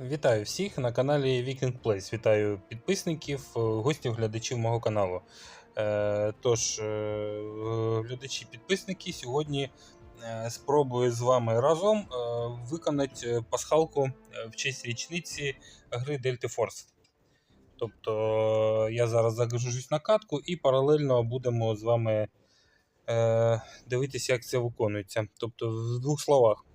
Вітаю всіх на каналі Weekend Place. Вітаю підписників, е, гостів, глядачів мого каналу. Е, Тож, е, глядачі підписники, сьогодні спробую з вами разом виконати пасхалку в честь річниці гри Delta Force. Тобто я зараз загружусь на катку і паралельно будемо з вами дивитися, як це виконується. Тобто, в двох словах.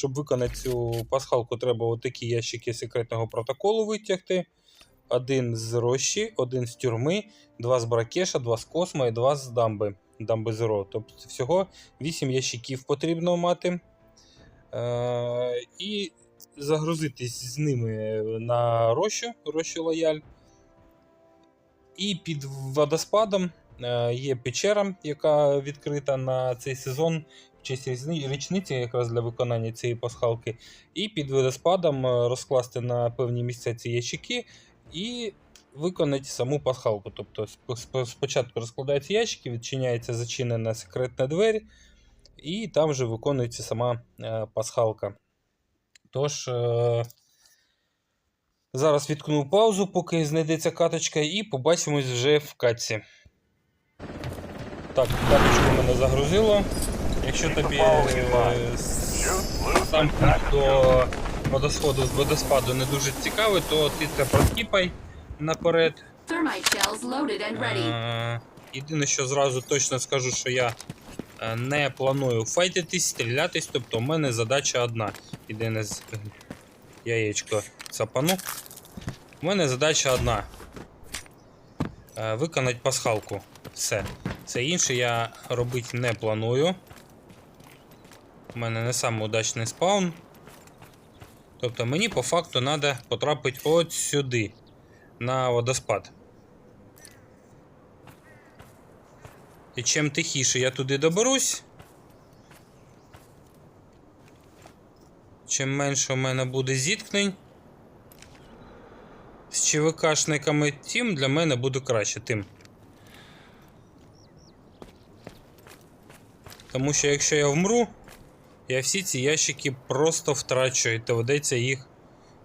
Щоб виконати цю пасхалку, треба отакі ящики секретного протоколу витягти. Один з рощі, один з тюрми, два з бракеша, два з космо і два з дамби. Дамби Zero. Тобто всього 8 ящиків потрібно мати. Е- і загрузитись з ними на рощу, рощу лояль. І під водоспадом е, є печера, яка відкрита на цей сезон честь річниці якраз для виконання цієї пасхалки. І під водоспадом е, розкласти на певні місця ці ящики і виконати саму пасхалку. Тобто сп- сп- спочатку розкладаються ящики, відчиняється зачинена секретна двері, і там вже виконується сама е, пасхалка. Тож. Е- Зараз відкну паузу, поки знайдеться каточка, і побачимось вже в катці. Так, каточку мене загрузило. Якщо тобі е, с- сам путь до водосходу з водоспаду не дуже цікавий, то ти це проскіпай наперед. Е, Єдине, що зразу точно скажу, що я е, не планую файтитись, стрілятись, тобто у мене задача одна. Єдине з яєчко цапану. У мене задача одна. Виконати пасхалку. Все. Все інше я робити не планую. У мене не самий удачний спаун. Тобто мені по факту треба потрапити от сюди, на водоспад. І чим тихіше я туди доберусь, чим менше у мене буде зіткнень з ЧВКшниками, тим для мене буде краще. Тим. Тому що якщо я вмру, я всі ці ящики просто втрачу, і доведеться їх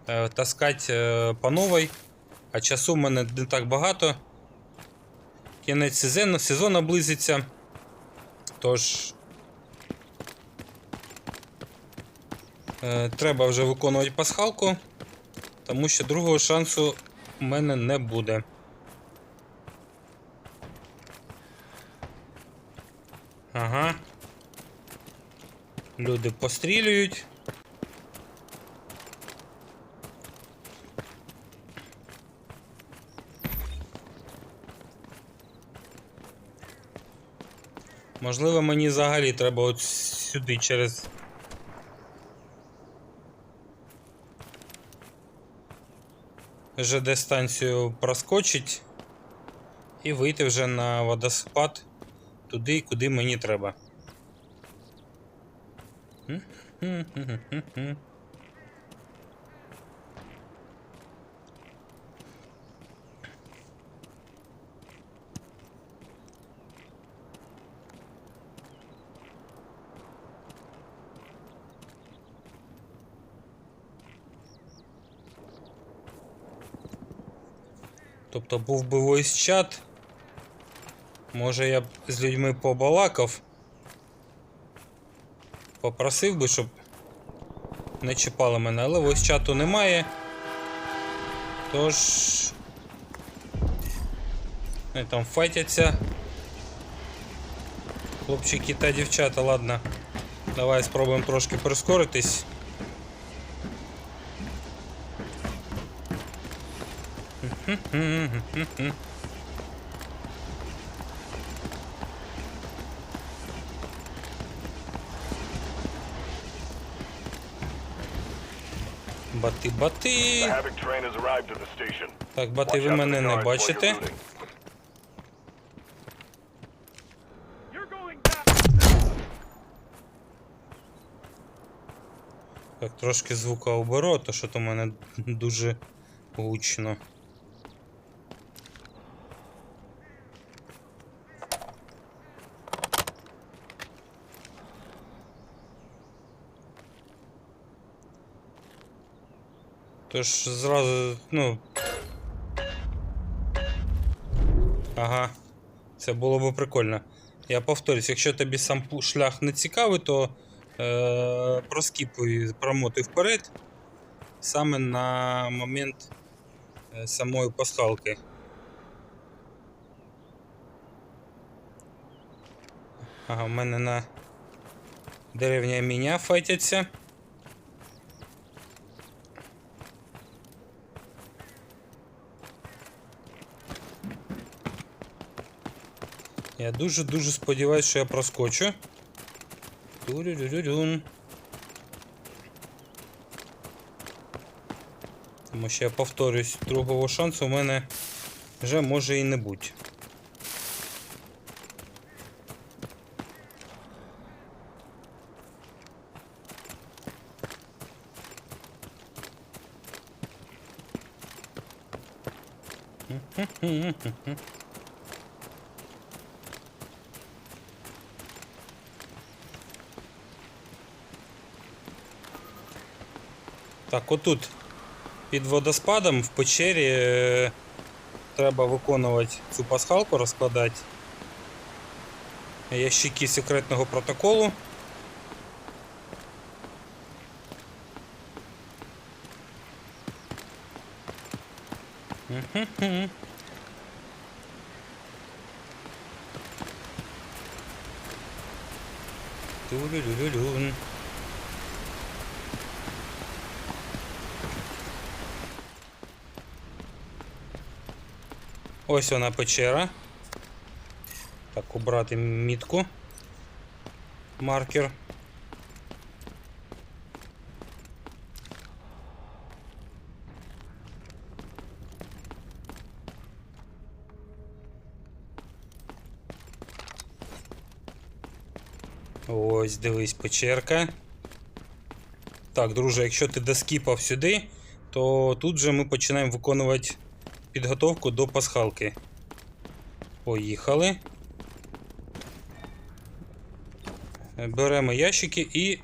е, таскати е, по новій, а часу в мене не так багато. Кінець сезону, сезону близиться. Тож. Е, треба вже виконувати пасхалку, тому що другого шансу в мене не буде. Ага. Люди пострілюють. Можливо, мені взагалі треба от сюди через. ЖД станцію проскочить і вийти вже на водоспад туди, куди мені треба. Тобто був би voice чат. Може я б з людьми побалакав. Попросив би, щоб не чіпали мене, але voice чату немає. Тож. Вони там файтяться. Хлопчики та дівчата, ладно. Давай спробуємо трошки прискоритись. The station. Так, бати, ви мене не бачите. Так, трошки звука оборота, що то в мене дуже гучно. Тож зразу, ну. Ага. Це було би прикольно. Я повторюсь, якщо тобі сам шлях не цікавий, то е, проскіпуй, промотуй вперед. Саме на момент е, самої пасхалки. Ага, у мене на деревня міня файтяться. Я дуже-дуже сподіваюся, що я проскочу. Тому що я повторюсь, другого шансу у мене вже може і не бути. Так, отут під водоспадом в печері е, треба виконувати цю пасхалку, розкладати ящики секретного протоколу. Мгм. Ось вона печера. Так, убрати мітку. Маркер. Ось, дивись, печерка. Так, друже, якщо ти доскіпав сюди, то тут же ми починаємо виконувати підготовку до пасхалки. Поїхали. Беремо ящики і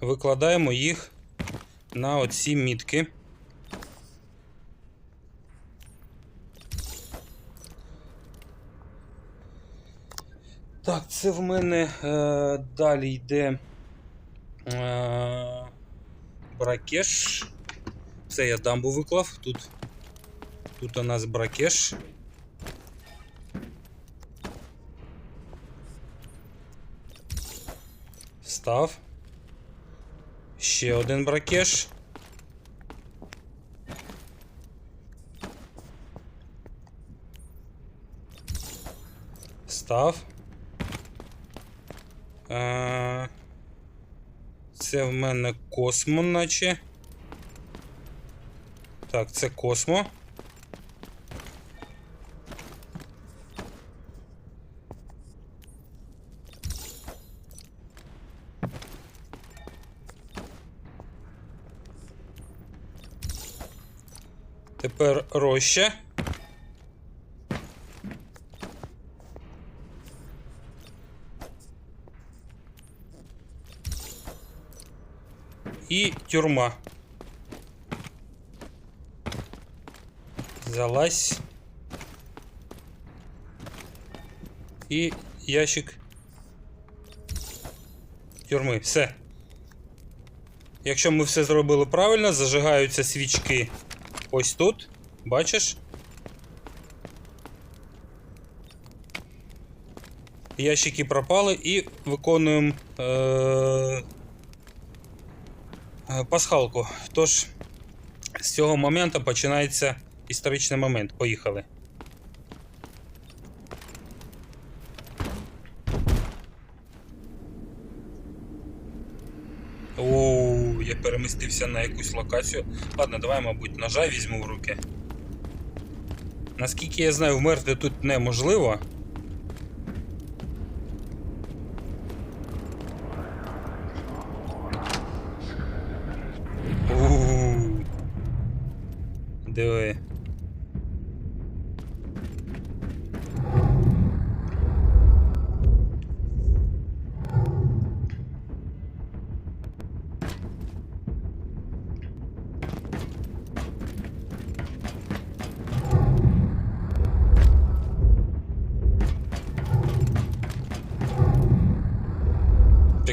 викладаємо їх на оці мітки. Так, це в мене е, далі йде е, бракеш. Це я дамбу виклав. Тут, тут у нас бракеш. Став. Ще один бракеш. Став. Е, Це в мене космо, наче. Так, це космо. Тепер роща. І тюрма. Залазь. І ящик тюрми. Все. Якщо ми все зробили правильно, зажигаються свічки ось тут. Бачиш? Ящики пропали і виконуємо е- е, пасхалку. Тож, з цього моменту починається історичний момент. Поїхали. Оу, я перемістився на якусь локацію. Ладно, давай, мабуть, ножа візьму в руки. Наскільки я знаю, вмерти тут неможливо. Диви.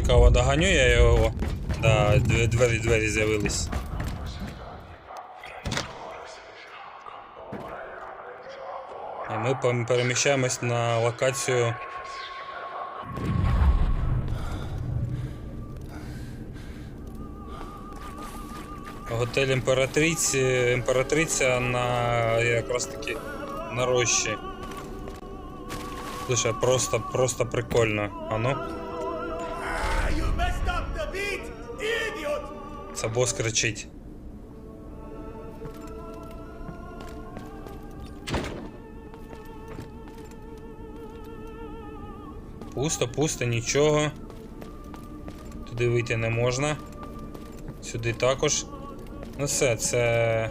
Цікаво, доганю я його. Да, двері, двері з'явились. І ми переміщаємось на локацію. Готель імператриці, імператриця на якраз таки на рощі. Слушай, просто, просто прикольно. А ну, це бос кричить. Пусто, пусто, нічого. Туди вийти не можна. Сюди також. Ну все, це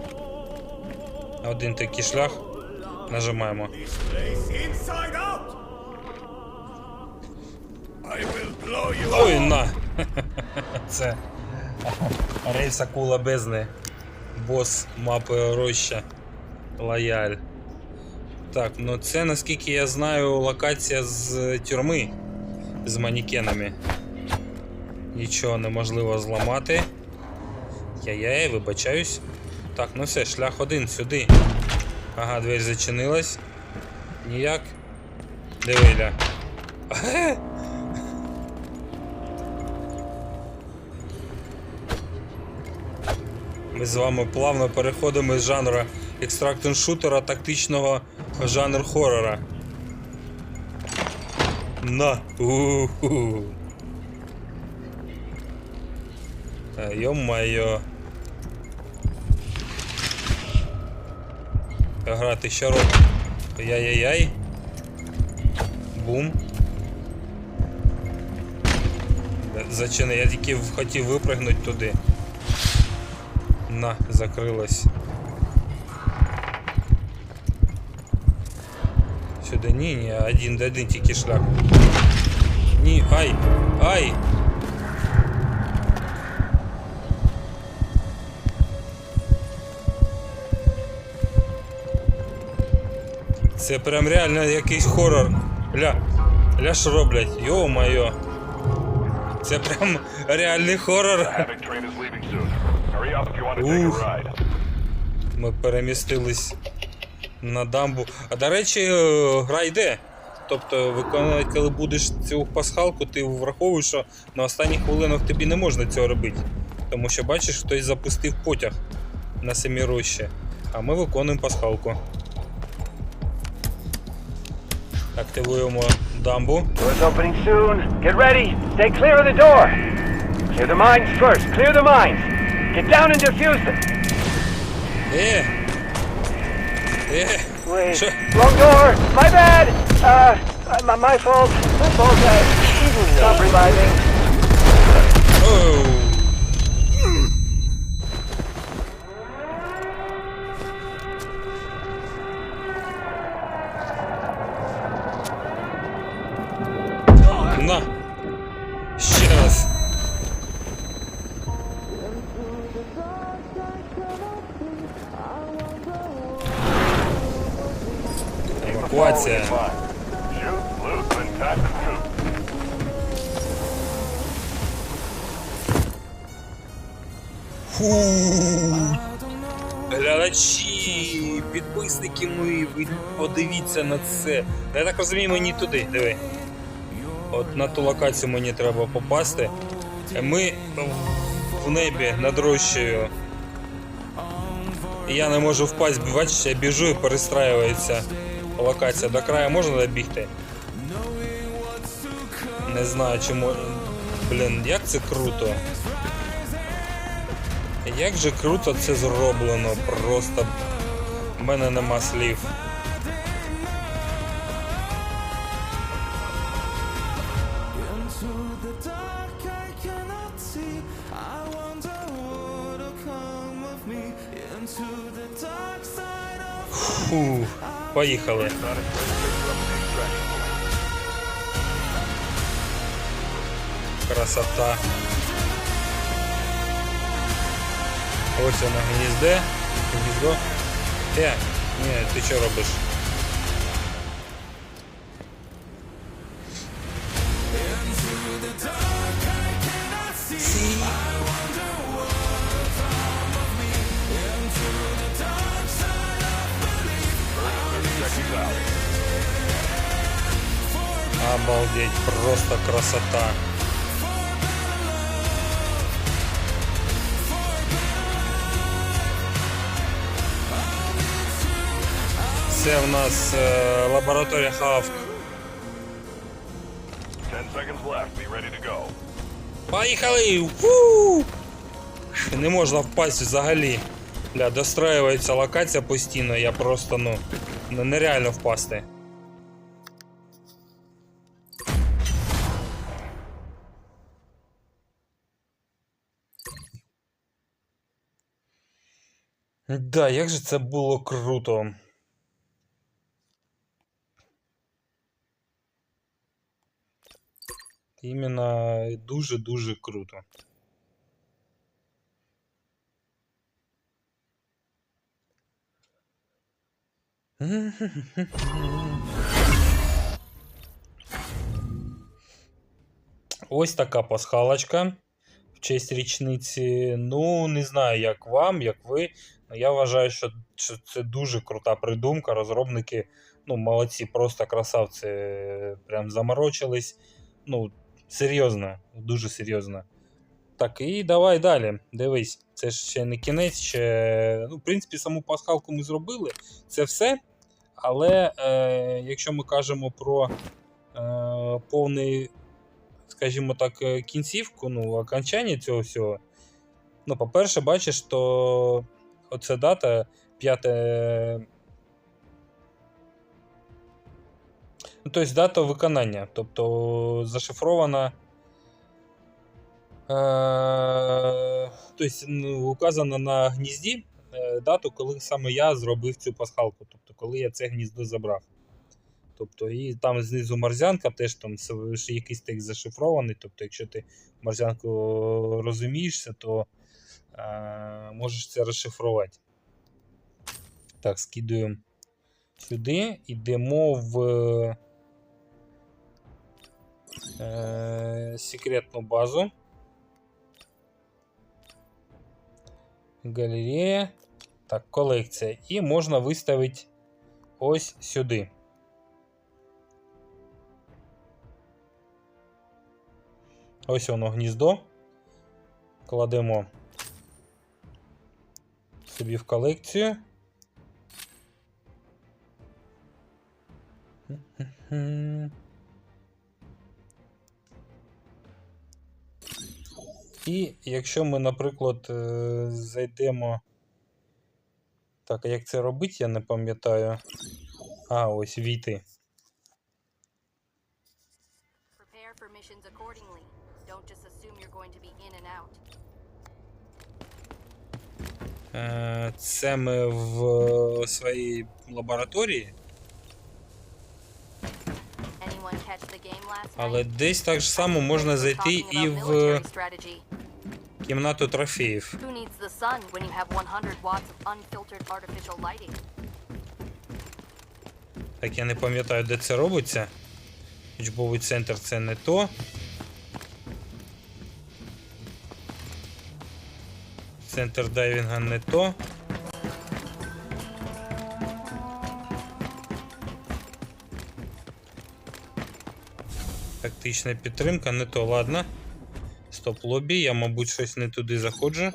один такий шлях. Нажимаємо. Ой, на! Це рейс акула бездни. Бос мапи роща. Лояль. Так, ну це наскільки я знаю локація з тюрми з манікенами. Нічого неможливо зламати. Я-я, вибачаюсь. Так, ну все, шлях один сюди. Ага, двері зачинилась. Ніяк. Дивиля. Ми з вами плавно переходимо з жанру екстрактен шутера тактичного жанр хоррора. На. У-ху. Йо-майо. Грати що робить? Яй-яй-яй. Бум. Зачини, я тільки хотів випригнути туди. На, закрилась. Сюди ні, ні, один до один тільки шлях. Ні, ай, ай! Це прям реально якийсь хорор. Ля, ля що роблять? Йо-моє. Це прям реальний хорор. Ride. Ми перемістились на дамбу. А до речі, е, гра йде. Тобто, виконувати, коли будеш цю пасхалку, ти враховуєш, що на останніх хвилинах тобі не можна цього робити. Тому що бачиш, хтось запустив потяг на самі рощі. А ми виконуємо пасхалку. Активуємо дамбу. Door's opening soon. Get ready. Stay clear of the door. Clear the mines first. Clear the mines. Get down and defuse them. Е! Е! Wait. Sure. Wrong door. My bad. Uh, my, my fault. My fault. Uh, stop reviving. Оу! На! Ще Евакуація. Фу. Глядачі, підписники мої, ви подивіться на це. Я так розумію, мені туди, диви. От на ту локацію мені треба попасти. Ми в- небі над рощею. Я не можу впасть, бачиш, я біжу і перестраюється локація. До краю можна добігти? Не знаю чому. Блін, як це круто. Як же круто це зроблено, просто в мене нема слів. Поїхали. Красота. Ось воно гнізде. Гніздо. Е, ні, ти що робиш? Обалдеть, просто красота. Це в нас е, лабораторія Хавк. Поїхали! Фу! Не можна впасть взагалі. Бля, достроюється локація постійно, я просто, ну нереально впасти. Да, як же це було круто. Іменно дуже-дуже круто. Ось така пасхалочка честь річниці. Ну, не знаю, як вам, як ви. Я вважаю, що, це дуже крута придумка. Розробники, ну, молодці, просто красавці, прям заморочились. Ну, серйозно, дуже серйозно. Так, і давай далі. Дивись, це ще не кінець, ще. Ну, в принципі, саму пасхалку ми зробили. Це все. Але е, якщо ми кажемо про е, повний, скажімо так, е, кінцівку, ну, окончання цього всього. Ну, по-перше, бачиш, то оця дата 5. Ну, тобто дата виконання. Тобто зашифрована. Тобто ну, указано на гнізді е, дату, коли саме я зробив цю пасхалку, тобто коли я це гніздо забрав. Тобто, і там знизу морзянка теж там якийсь текст зашифрований. Тобто, якщо ти морзянку розумієшся, то е, можеш це розшифрувати. Так, скидуємо сюди, йдемо в е, секретну базу. Галерея. Так, колекція. І можна виставити ось сюди. Ось воно гніздо. Кладемо собі в колекцію. І якщо ми, наприклад, е, зайдемо. Так, а як це робити, я не пам'ятаю. А, ось війти. Це ми в своїй лабораторії, але десь так само можна зайти і в кімнату трофеїв. Who needs the sun when you have 100 watts of unfiltered artificial lighting? Так я не пам'ятаю, де це робиться. Учбовий центр це не то. Центр дайвінга не то. Тактична підтримка не то, ладно. Стоп лобі, я, мабуть, щось не туди заходжу.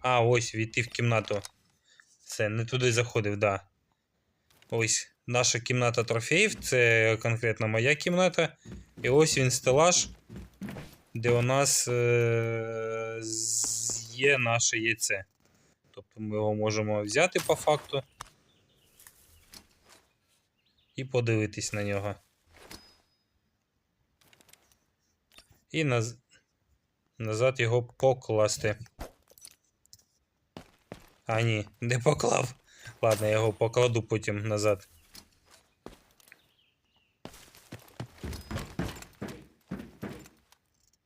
А, ось, війти в кімнату. Це не туди заходив, да. Ось наша кімната трофеїв, це конкретно моя кімната. І ось він стелаж, де у нас е- є наше яйце. Тобто ми його можемо взяти по факту і подивитись на нього. І наз... назад його покласти. А, ні, не поклав. Ладно, я його покладу потім назад.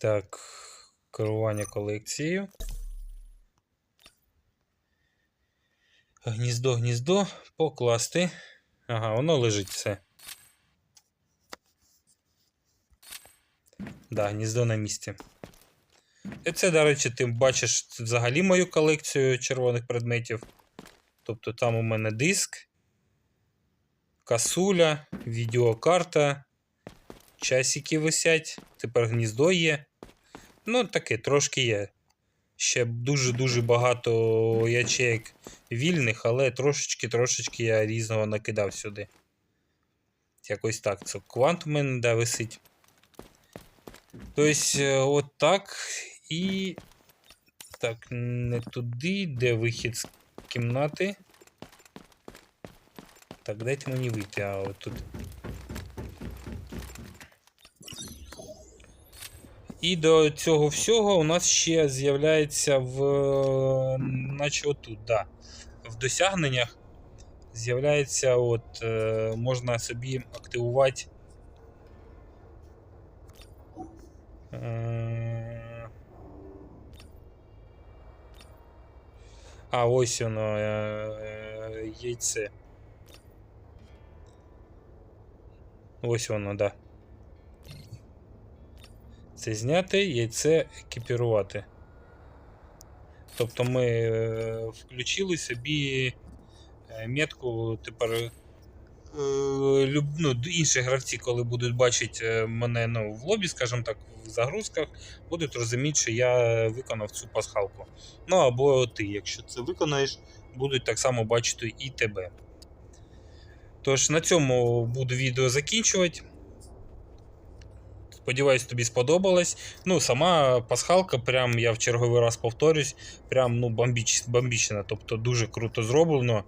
Так, керування колекцією. Гніздо, гніздо, покласти. Ага, воно лежить все. Да, гніздо на місці. І це, до речі, ти бачиш взагалі мою колекцію червоних предметів. Тобто там у мене диск, касуля, відеокарта, часики висять, тепер гніздо є. Ну, таке, трошки є. Ще дуже-дуже багато ячеек вільних, але трошечки-трошечки я різного накидав сюди. Якось так. Це квант у мене да, висить. Тобто, е, от так. І. Так, не туди, де вихід з кімнати. Так, дайте мені вийти, а от І до цього всього у нас ще з'являється в. е, Наче отут, да. В досягненнях з'являється, от, е, можна собі активувати. Е, А, ось воно, яйце. Ось воно, да. Це зняти, яйце екіпірувати. Тобто ми е, включили собі е, метку тепер. е, ну, інші гравці, коли будуть бачити мене ну, в лобі, скажімо так, в загрузках, будуть розуміти, що я виконав цю пасхалку. Ну або ти, якщо це виконаєш, будуть так само бачити і тебе. Тож на цьому буду відео закінчувати. Сподіваюсь, тобі сподобалось. Ну, сама пасхалка, прям я в черговий раз повторюсь, прям ну, бомбіч, бомбічна. Тобто дуже круто зроблено.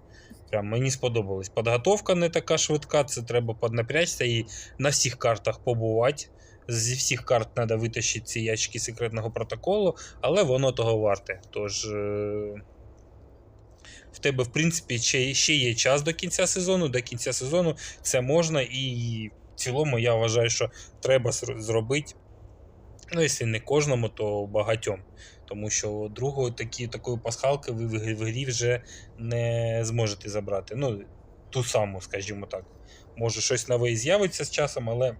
Прям мені сподобалось. Подготовка не така швидка, це треба поднапрячься і на всіх картах побувати. Зі всіх карт треба витащити ці ящики секретного протоколу, але воно того варте. Тож. Е- в тебе, в принципі, ще, ще є час до кінця сезону. До кінця сезону це можна, і цілому я вважаю, що треба зробити. Ну, якщо не кожному, то багатьом. Тому що другої такі, такої пасхалки ви в грі вже не зможете забрати. Ну, ту саму, скажімо так. Може, щось нове і з'явиться з часом, але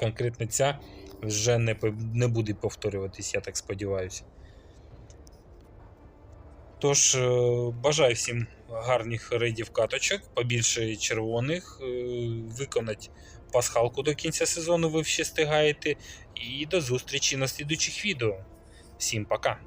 конкретно ця вже не, не буде повторюватись, я так сподіваюся. Тож, е, бажаю всім гарних рейдів каточок, побільше червоних, е, виконати пасхалку до кінця сезону ви ще встигаєте. І до зустрічі на слідучих відео. Всім пока!